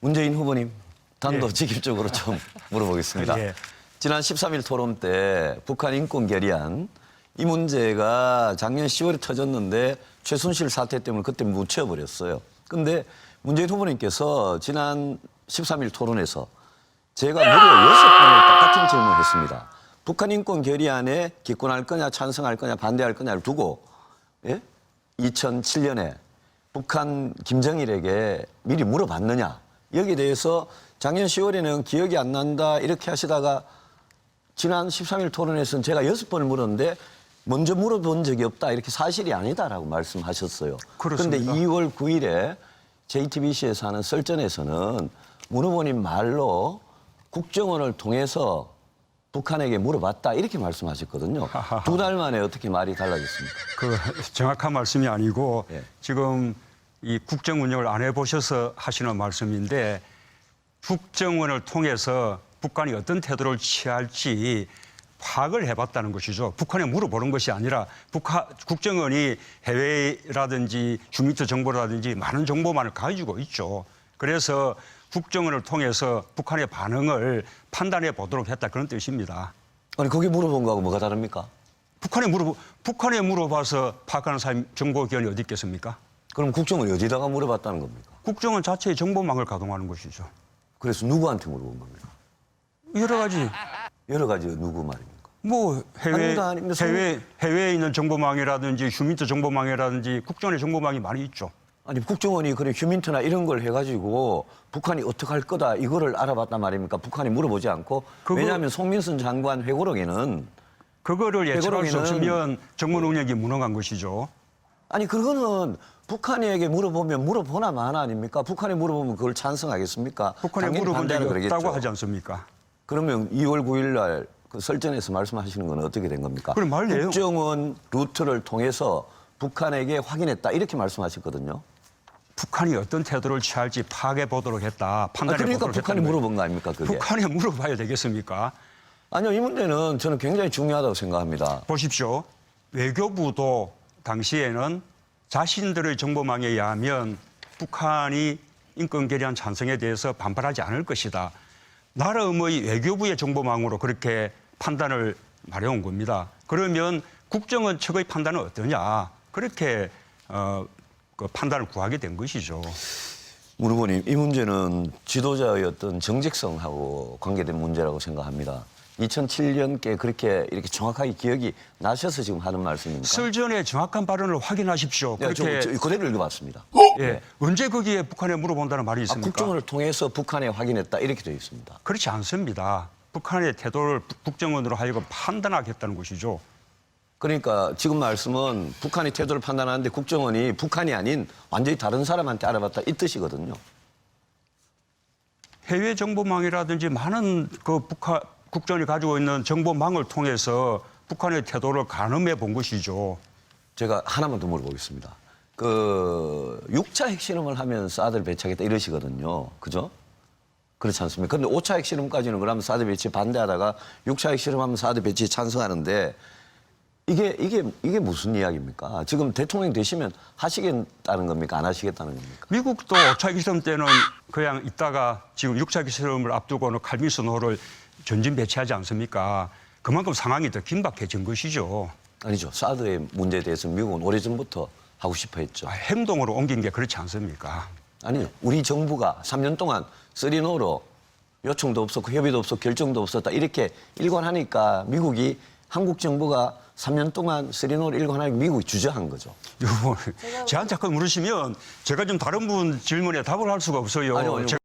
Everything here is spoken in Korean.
문재인 후보님 단도직입적으로 좀 물어보겠습니다. 예. 지난 13일 토론 때 북한 인권 결의안 이 문제가 작년 10월에 터졌는데 최순실 사태 때문에 그때 묻혀버렸어요. 근데 문재인 후보님께서 지난 13일 토론에서 제가 무려 여섯 번을 똑같은 질문을 했습니다. 북한 인권 결의안에 기권할 거냐 찬성할 거냐 반대할 거냐를 두고 예? 2007년에 북한 김정일에게 미리 물어봤느냐 여기에 대해서 작년 10월에는 기억이 안 난다 이렇게 하시다가 지난 13일 토론에서는 제가 여섯 번을 물었는데 먼저 물어본 적이 없다 이렇게 사실이 아니다라고 말씀하셨어요. 그런데 그렇습니다. 2월 9일에 JTBC에서 하는 썰전에서는 문 후보님 말로 국정원을 통해서 북한에게 물어봤다 이렇게 말씀하셨거든요. 두 달 만에 어떻게 말이 달라졌습니까? 그 정확한 말씀이 아니고 예. 지금 이 국정 운영을 안 해보셔서 하시는 말씀인데 국정원을 통해서 북한이 어떤 태도를 취할지 파악을 해봤다는 것이죠. 북한에 물어보는 것이 아니라 북한 국정원이 해외라든지 주민터 정보라든지 많은 정보만을 가지고 있죠. 그래서 국정원을 통해서 북한의 반응을 판단해 보도록 했다 그런 뜻입니다. 아니 거기 물어본 거하고 뭐가 다릅니까? 북한에 물어 북한에 물어봐서 파악하는 사람 정보기관이 어디 있겠습니까? 그럼 국정원 어디다가 물어봤다는 겁니까? 국정원 자체의 정보망을 가동하는 것이죠. 그래서 누구한테 물어본 겁니까? 여러 가지 여러 가지 누구 말입니까? 뭐 해외 아닙니다, 아닙니다. 해외 해외에 있는 정보망이라든지 휴민트 정보망이라든지 국정원의 정보망이 많이 있죠. 아니 국정원이 그래 휴민트나 이런 걸 해가지고 북한이 어떻게 할 거다 이거를 알아봤단 말입니까? 북한이 물어보지 않고 그거- 왜냐하면 송민순 장관 회고록에는 그거를 예측할 수 없으면 정문 운영이 무능한 것이죠. 아니 그거는 북한에게 물어보면 물어보나 마나 아닙니까? 북한에 물어보면 그걸 찬성하겠습니까? 당연히 물어본 적이 없다고. 하지 않습니까? 그러면 2월 9일 날 그 설전에서 말씀하시는 건 어떻게 된 겁니까? 그럼 말 내용- 국정원 루트를 통해서 북한에게 확인했다 이렇게 말씀하셨거든요. 북한이 어떤 태도를 취할지 파악해 보도록 했다. 아, 판단해 그러니까 보도록 북한이 했다는 거예요. 물어본 거 아닙니까? 그게. 북한에 물어봐야 되겠습니까? 아니요, 이 문제는 저는 굉장히 중요하다고 생각합니다. 보십시오. 외교부도 당시에는 자신들의 정보망에 의하면 북한이 인권 결의안 찬성에 대해서 반발하지 않을 것이다. 나름의 외교부의 정보망으로 그렇게 판단을 말해온 겁니다. 그러면 국정원 측의 판단은 어떠냐? 그렇게 어, 그 판단을 구하게 된 것이죠. 문 후보님, 이 문제는 지도자의 어떤 정직성하고 관계된 문제라고 생각합니다. 2007년께 그렇게 이렇게 정확하게 기억이 나셔서 지금 하는 말씀입니까? 설전의 정확한 발언을 확인하십시오. 네, 저, 그렇게 저 그대로 읽어봤습니다. 예, 언제 거기에 북한에 물어본다는 말이 아, 있습니까? 국정원을 통해서 북한에 확인했다 이렇게 되어 있습니다. 그렇지 않습니다. 북한의 태도를 북- 국정원으로 하여금 판단하겠다는 것이죠. 그러니까 지금 말씀은 북한의 태도를 판단하는데 국정원이 북한이 아닌 완전히 다른 사람한테 알아봤다 이 뜻이거든요. 해외 정보망이라든지 많은 그 북한 국정원이 가지고 있는 정보망을 통해서 북한의 태도를 가늠해 본 것이죠. 제가 하나만 더 물어보겠습니다. 그 6차 핵실험을 하면 사드를 배치하겠다 이러시거든요. 그죠? 그렇지 않습니까? 근데 5차 핵실험까지는 그러면 사드 배치 반대하다가 6차 핵실험하면 사드 배치에 찬성하는데 이게 이게 이게 무슨 이야기입니까? 지금 대통령 되시면 하시겠다는 겁니까? 안 하시겠다는 겁니까? 미국도 5차 기시험 때는 그냥 있다가 지금 6차 기시험을 앞두고는 칼미스노를 전진 배치하지 않습니까? 그만큼 상황이 더 긴박해진 것이죠. 아니죠. 사드의 문제에 대해서 미국은 오래전부터 하고 싶어 했죠. 아, 행동으로 옮긴 게 그렇지 않습니까? 아니요. 우리 정부가 3년 동안 쓰리노로 요청도 없었고 협의도 없었고 결정도 없었다. 이렇게 일관하니까 미국이 한국 정부가 3년 동안 쓰리노를 일관하니까 미국이 주저한 거죠. 저한테 자꾸 물으시면 제가 좀 다른 분 질문에 답을 할 수가 없어요. 아니요, 아니요.